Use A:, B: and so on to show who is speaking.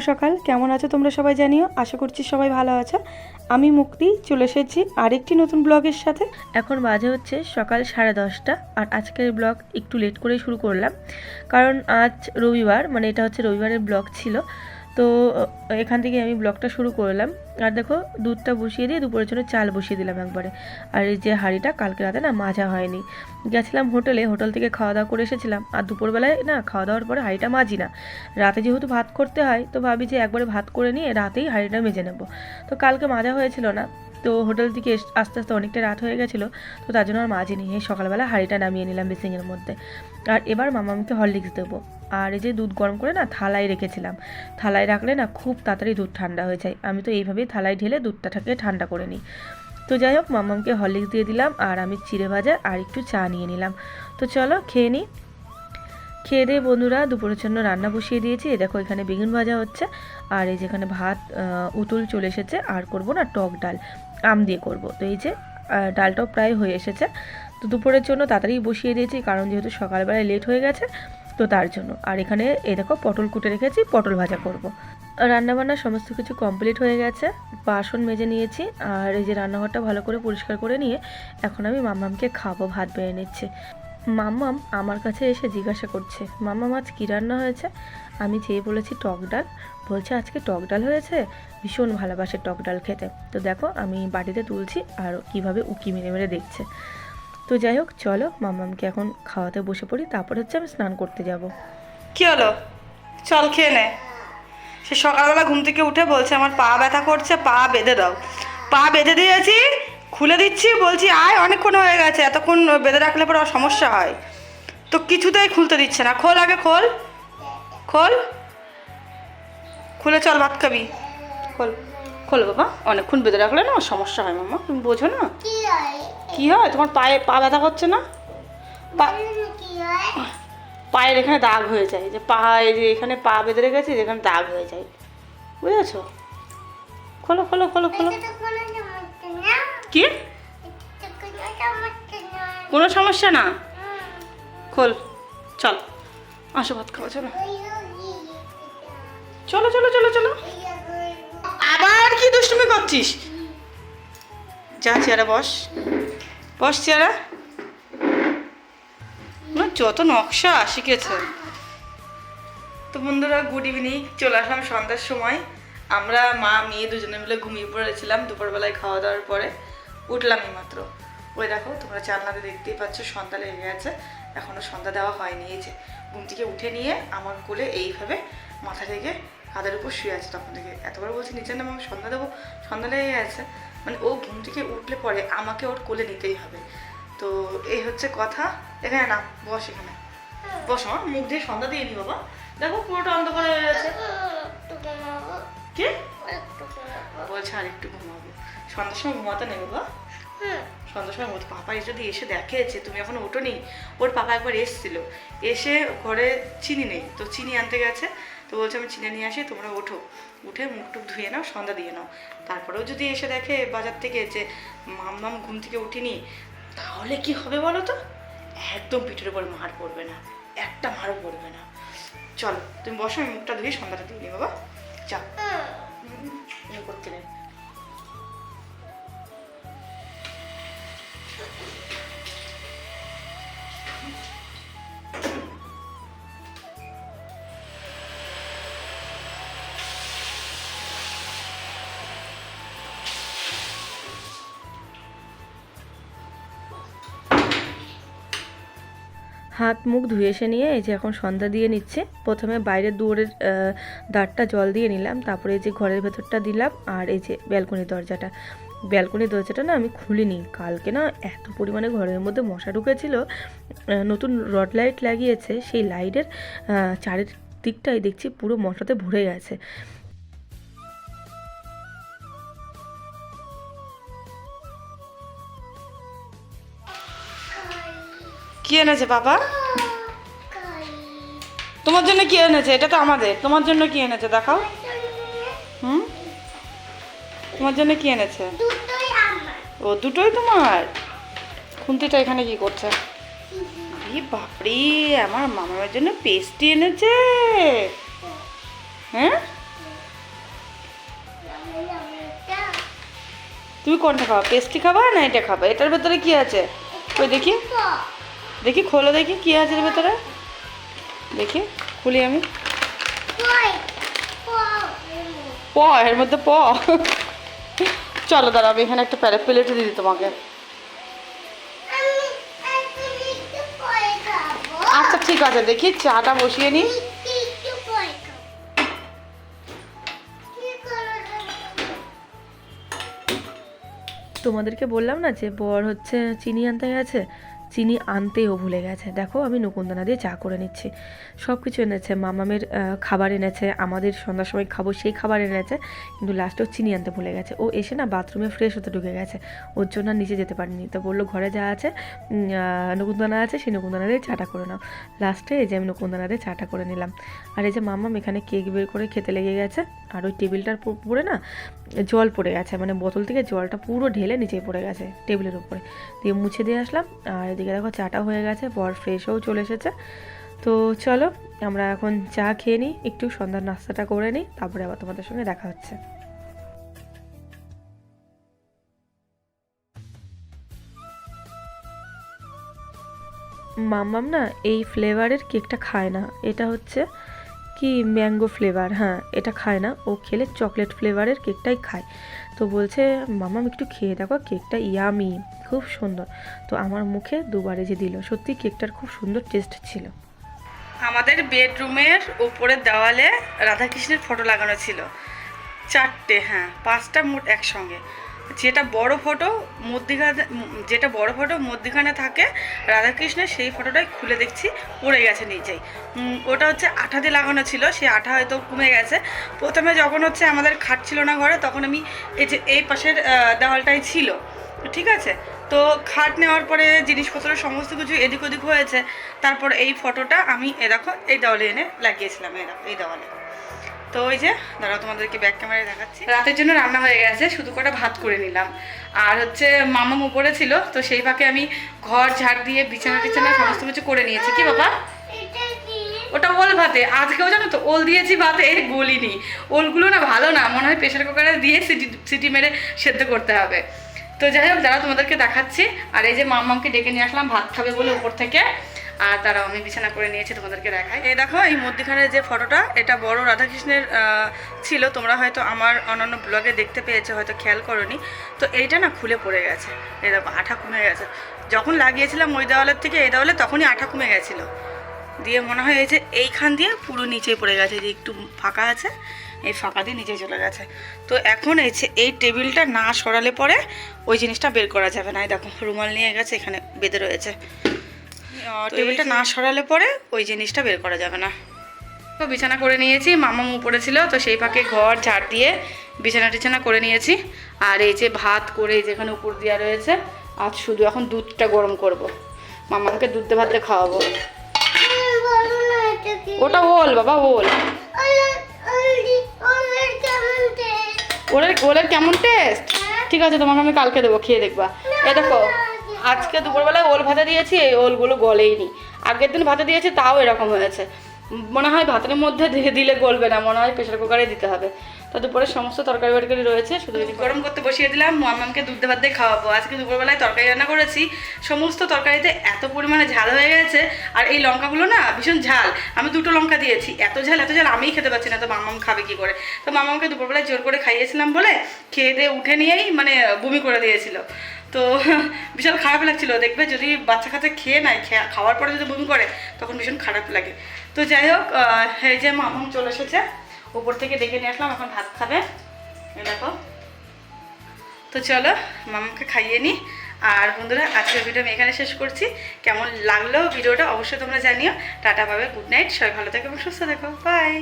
A: সকাল। কেমন আছো তোমরা সবাই জানিও? আশা করছি সবাই ভালো আছো। আমি মুক্তি, চলে এসেছি আরেকটি নতুন ব্লগের সাথে। এখন বাজে হচ্ছে সকাল সাড়ে দশটা, আর আজকের ব্লগ একটু লেট করেই শুরু করলাম। কারণ আজ রবিবার মানে এটা হচ্ছে রবিবারের ব্লগ ছিল। তো এখান থেকে আমি ব্লগটা শুরু করলাম। আর দেখো, দুধটা বসিয়ে দিয়ে দুপুরের জন্য চাল বসিয়ে দিলাম একবারে। আর এই যে হাঁড়িটা, কালকে রাতে না মাজা হয়নি। গেছিলাম হোটেলে, হোটেল থেকে খাওয়া দাওয়া করে এসেছিলাম। আর দুপুরবেলায় না খাওয়া দাওয়ার পরে হাঁড়িটা মাজি না। রাতে যেহেতু ভাত করতে হয়, তো ভাবি যে একবারে ভাত করে নিয়ে রাতেই হাঁড়িটা মেজে নেব। তো কালকে মাজা হয়েছিল না। তো হোটেল থেকে আস্তে আস্তে অনেকটা রাত হয়ে গেছিল, তো তার জন্য আর মাজিনি এই সকালবেলা হাঁড়িটা নামিয়ে নিলাম বেসিংয়ের মধ্যে। আর এবার মামামকে হরলিক্স দেবো। আর এই যে দুধ গরম করে না থালায় রেখেছিলাম, থালায় রাখলে না খুব তাড়াতাড়ি দুধ ঠান্ডা হয়ে যায়। আমি তো এইভাবেই থালায় ঢেলে দুধটা দুধটাকে ঠান্ডা করে নিই। তো যাই হোক, মামামকে হরলিক্স দিয়ে দিলাম, আর আমি চিড়ে ভাজা আর একটু চা নিয়ে নিলাম। তো চলো খেয়ে নিই। খেয়ে দিয়ে বন্ধুরা, দুপুরের জন্য রান্না বসিয়ে দিয়েছি। এই দেখো এখানে বেগুন ভাজা হচ্ছে, আর এই যেখানে ভাত উতুল চলে এসেছে, আর করব না টক ডাল, আম দিয়ে করব। তো এই যে ডালটাও প্রায় হয়ে এসেছে। তো দুপুরের জন্য তাড়াতাড়ি বসিয়ে দিয়েছি, কারণ যেহেতু সকালবেলায় লেট হয়ে গেছে, তো তার জন্য। আর এখানে এই দেখো পটল কুটে রেখেছি, পটল ভাজা করব। রান্নাবান্না সমস্ত কিছু কমপ্লিট হয়ে গেছে, বাসন মেজে নিয়েছি, আর এই যে রান্নাঘরটা ভালো করে পরিষ্কার করে নিয়ে এখন আমি মাম্মামকে খাব, ভাত বেড়ে নিচ্ছি। মাম্মাম আমার কাছে এসে জিজ্ঞাসা করছে, মাম্মাম, আজ কী রান্না হয়েছে? আমি যেয়ে বলেছি, টক ডাল। বলছে, আজকে টক ডাল হয়েছে, ভীষণ ভালোবাসে টক ডাল খেতে। তো দেখো, আমি বাটিতে তুলছি আর কীভাবে উকি মেরে মেরে দেখছে। তো যাই হোক, চলো মাম্মামকে এখন খাওয়াতে বসে পড়ি, তারপর হচ্ছে আমি স্নান করতে যাব।
B: কি হলো? চল খেয়ে নে। সে সকালবেলা ঘুম থেকে উঠে বলছে, আমার পা ব্যথা করছে, পা বেঁধে দাও। পা বেঁধে দিয়েছি খুলে দিচ্ছি বলছি আয় অনেকক্ষণ হয়ে গেছে এতক্ষণ বেঁধে রাখলে পরে সমস্যা হয়। তো কিছুতেই খুলতে দিচ্ছে না। খোল আগে খোল। খোল। খুলে চল ভাত খাবি। খোল। খোল বাবা অনেকক্ষণ বেঁধে রাখলে না সমস্যা হয় মামা তুমি বোঝো না।
C: কি হয়?
B: তোমার পায়ে পা ব্যথা করছে না? পা পায়ের এখানে দাগ হয়ে যায়। যে পা এই যে এখানে পা বেঁধে রেখেছি এখানে দাগ হয়ে যায়। বুঝেছ? খোলো খোলো খোলো খোলো। কি?
C: কোনো সমস্যা না?
B: খোল, চল। আসো, ভাত খাওয়া চলো। চলো চলো চলো চলো। আবার কি দুষ্টুমি করছিস? যা চেয়ারে বস। বস চেয়ারে। যত নকশা শিখেছে। তো বন্ধুরা গুড ইভিনিং চলে আসলাম সন্ধ্যার সময়। আমরা মা, মেয়ে দুজনে মিলে ঘুমিয়ে পড়েছিলাম দুপুরবেলায় খাওয়া দাওয়ার পরে। উঠলাম মাত্র ওই দেখো তোমরা জানলাতে দেখতেই পাচ্ছ সন্ধ্যা লেগে গেছে। এখনও সন্ধ্যা দেওয়া হয়নি এই যে ঘুম থেকে উঠে নিয়ে আমার কোলে এইভাবে মাথা থেকে কাদের উপর শুয়ে আছে তখন থেকে। এতবার বলছি নিচে নাম আমি সন্ধ্যা দেবো সন্ধ্যা লেগে গেছে। মানে ও ঘুম থেকে উঠলে পরে আমাকে ওর কোলে নিতেই হবে। তো এই হচ্ছে কথা। এখানে না বস এখানে। বস মা মুখ দিয়ে সন্ধ্যা দিয়ে নি বাবা। দেখো পুরোটা অন্ধকার হয়ে গেছে। কে? বলছে আর একটু ঘুমাবো। সন্ধ্যার সময় ঘুমাতে নেই বাবা। সন্ধ্যার সময় ওর পাপা যদি এসে দেখেছে তুমি এখন ওঠোনি ওর পাপা একবার এসেছিল। এসে ঘরে চিনি নেই তো চিনি আনতে গেছে তো বলছে আমি চিনি নিয়ে আসি তোমরা ওঠো। উঠে মুখ টুক ধুয়ে নাও সন্ধ্যা দিয়ে নাও। তারপরেও যদি এসে দেখে বাজার থেকে যে মাম মাম ঘুম থেকে উঠিনি তাহলে কি হবে বলো তো? একদম পিঠের উপর মার পড়বে না একটা মারও পড়বে না। চলো তুমি বসো আমি মুখটা ধুয়ে সন্ধ্যাটা দিয়ে নি বাবা। চা ইয়ে করতে নেই।
A: হাত মুখ ধুয়ে এসে নিয়ে এই যে এখন সন্ধ্যা দিয়ে নিচ্ছে। প্রথমে বাইরের দুয়ারের দ্বারটা জল দিয়ে নিলাম, তারপরে এই যে ঘরের ভেতরটা দিলাম আর এই যে ব্যালকনির দরজাটা। ব্যালকনির দরজাটা না আমি খুলিনি। কালকে না এত পরিমাণে ঘরের মধ্যে মশা ঢুকেছিল নতুন রড লাইট লাগিয়েছে, সেই লাইটের চারের দিকটাই দেখছি পুরো মশাতে ভরে গেছে।
B: কি এনেছে বাবা? তোমার জন্য কি এনেছে? এটা তো আমাদের। তোমার জন্য কি এনেছে? দেখাও। হুম? তোমার জন্য কি এনেছে? ও দুটোই তোমার? খুন্তিটা এখানে কি করছে? বাপরে আমার মামার জন্য পেস্টি এনেছে। হ্যাঁ? তুমি কোনটা খাবা পেস্টি খাবা না এটা খাবা? এটার ভেতরে কি আছে? ওই দেখি। দেখি খোলো দেখি কি আছে এর ভেতরে? দেখি খুলি আমি। প এর মধ্যে প চলো দাদা, আমি এখানে একটা প্যারে দিয়ে দিই তোমাকে। আচ্ছা ঠিক আছে, দেখি, চাটা বসিয়ে
C: করে
A: তোমাদেরকে বললাম না যে বর হচ্ছে, চিনি আনতে গেছে? চিনি আনতেও ভুলে গেছে। দেখো, আমি নকুনদানা দিয়ে চা করে নিচ্ছি। সব কিছু এনেছে, মামামের খাবার এনেছে, আমাদের সন্ধ্যার সময় খাব, সেই খাবার এনেছে, কিন্তু লাস্টেও চিনি আনতে ভুলে গেছে। ও এসে না বাথরুমে ফ্রেশ হতে ঢুকে গেছে। ওর জন্য আর নিচে যেতে পারিনি। তো বলল, ঘরে যা আছে নকুনদানা আছে, সেই নকুনদানা দিয়ে চাটা করে নাও। লাস্টে এই যে আমি নকুনদানা দিয়ে চাটা করে নিলাম। আর এই যে মামাম এখানে কেক বের করে খেতে লেগে গেছে, আর ওই টেবিলটার পু- উপরে না জল পড়ে গেছে মানে বোতল থেকে জলটা পুরো ঢেলে নিচে পড়ে গেছে টেবিলের উপরে। দিয়ে মুছে দিয়ে আসলাম, আর এদিকে দেখো চাটা হয়ে গেছে, বর ফ্রেশও চলে এসেছে। তো চলো, আমরা এখন চা খেয়ে নিই, একটু সন্ধ্যার নাস্তাটা করে নিই, তারপরে আবার তোমাদের সঙ্গে দেখা হচ্ছে। মাম্মাম না, এই ফ্লেভারের কেকটা খায় না, এটা হচ্ছে কি ম্যাঙ্গো ফ্লেভার হ্যাঁ এটা খায় না। ও খেলে চকলেট ফ্লেভারের কেকটাই খায়। তো বলছে মামাম একটু খেয়ে দেখো কেকটা ইয়ামি খুব সুন্দর। তো আমার মুখে দুবারে যে দিল, সত্যি কেকটার খুব সুন্দর টেস্ট ছিল।
B: আমাদের বেডরুমের উপরের দেওয়ালে রাধাকৃষ্ণের ফটো লাগানো ছিল। চারটে হ্যাঁ পাঁচটা মোট একসঙ্গে। যেটা বড় ফটো মধ্যিখানে, যেটা বড় ফটো মধ্যিখানে থাকে রাধাকৃষ্ণের, সেই ফটোটাই খুলে দেখছি, পড়ে গেছে নিচেই ওটা হচ্ছে আঠা দিয়ে লাগানো ছিল, সেই আঠা হয়তো কমে গেছে। প্রথমে যখন হচ্ছে আমাদের খাট ছিল না ঘরে, তখন আমি এই যে, এই পাশের দেওয়ালটাই ছিল, ঠিক আছে? তো খাট নেওয়ার পরে জিনিসপত্র সমস্ত কিছু এদিক ওদিক হয়েছে, তারপর এই ফটোটা আমি এ দেখো, এই দেওয়ালে এনে লাগিয়েছিলাম, এই দেখো, এই দেওয়ালে। তো ওই যে, দাঁড়াও তোমাদেরকে ব্যাক ক্যামেরায় দেখাচ্ছি। রাতের জন্য রান্না হয়ে গেছে, শুধু কটা ভাত করে নিলাম। আর হচ্ছে মামাম উপরে ছিল, তো সেই ফাঁকে আমি ঘর, ঝাড় দিয়ে বিছানা টিছানা সমস্ত কিছু করে নিয়েছি। কি বাবা? ওটা ওল ভাতে। আজকেও জানো তো, ওল দিয়েছি ভাতে গলিনি। ওলগুলো না ভালো না, মনে হয় প্রেশার কুকারে দিয়ে সিটি সিটি মেরে সেদ্ধ করতে হবে। তো যাই হোক দাঁড়া তোমাদেরকে দেখাচ্ছি। আর এই যে মাম্মামকে ডেকে নিয়ে আসলাম, ভাত খাবে বলে উপর থেকে। আর তারা আমি বিছানা করে নিয়েছি তোমাদেরকে দেখাই এই দেখো, এই মধ্যখানে যে ফটোটা, এটা বড় রাধাকৃষ্ণের ছিল। তোমরা হয়তো আমার অন্যান্য ব্লগে দেখতে পেয়েছ, হয়তো খেয়াল করনি। তো এইটা না খুলে পড়ে গেছে। এই দেখো, আঠা কমে গেছে। যখন লাগিয়েছিলাম ওই দেওয়ালের থেকে, এই দেওয়ালে তখনই আঠা কমে গেছিল। দিয়ে মনে হয় এই যে এইখান দিয়ে পুরো নিচে পড়ে গেছে যে একটু ফাঁকা আছে, এই ফাঁকা দিয়ে নিচে চলে গেছে। তো এখন এই যে, এই টেবিলটা না সরালে পরে ওই জিনিসটা বের করা যাবে না। এই দেখো, রুমাল নিয়ে গেছে, এখানে বেঁধে রয়েছে। টেবিলটা না সরালে পরে ওই জিনিসটা বের করা যাবে না। তো বিছানা করে নিয়েছি মামাম উপরে ছিল তো সেই ফাঁকে ঘর ঝাড় দিয়ে বিছানা টিছানা করে নিয়েছি। আর এই যে ভাত করে যেখানে উপর দেওয়া রয়েছে আজ শুধু এখন দুধটা গরম করব। মামাকে দুধ ভাত দিয়ে খাওয়াবো। ওটা ওল বাবা ওল।
C: ওলের ওলের কেমন টেস্ট
B: ঠিক আছে তোমাকে আমি কালকে দেবো খেয়ে দেখবা। এ দেখো আজকে দুপুরবেলায় ওল ভাতে দিয়েছি, এই ওলগুলো গলেইনি। আগের দিন ভাতে দিয়েছি, তাও এরকম হয়েছে। মনে হয় ভাতের মধ্যে দিলে গলবে না, মনে হয় প্রেশার কুকারে দিতে হবে। তো দুপুরে সমস্ত তরকারি বারকারি রয়েছে, শুধু গরম করতে বসিয়ে দিলাম মামামকে দুধ ভাত দিয়ে খাওয়াবো। আজকে দুপুরবেলায় তরকারি রান্না করেছি। সমস্ত তরকারিতে এত পরিমাণে ঝাল হয়ে গেছে, আর এই লঙ্কাগুলো না ভীষণ ঝাল। আমি দুটো লঙ্কা দিয়েছি, এত ঝাল এত ঝাল, আমিই খেতে পারছি না, তো মামাম খাবে কি করে? তো মামামকে দুপুরবেলায় জোর করে খাইয়েছিলাম বলে, খেয়ে দিয়ে উঠে নিয়েই মানে বমি করে দিয়েছিল। তো বিশাল খারাপ লাগছিল। দেখবে যদি বাচ্চা কাচ্চা খেয়ে নেয় খাওয়ার পরে যদি বমি করে, তখন ভীষণ খারাপ লাগে। তো যাই হোক এই যে মামাম চলে এসেছে। উপর থেকে ডেকে নিয়ে আসলাম, এখন ভাত খাবে। দেখো। তো চলো মামাকে খাইয়ে নিই আর বন্ধুরা, আজকের ভিডিও আমি এখানে শেষ করছি। কেমন লাগল ভিডিওটা অবশ্যই তোমরা জানিও। টাটা পাবে গুড নাইট। সবাই ভালো থেকো এবং সুস্থ থেকো। বাই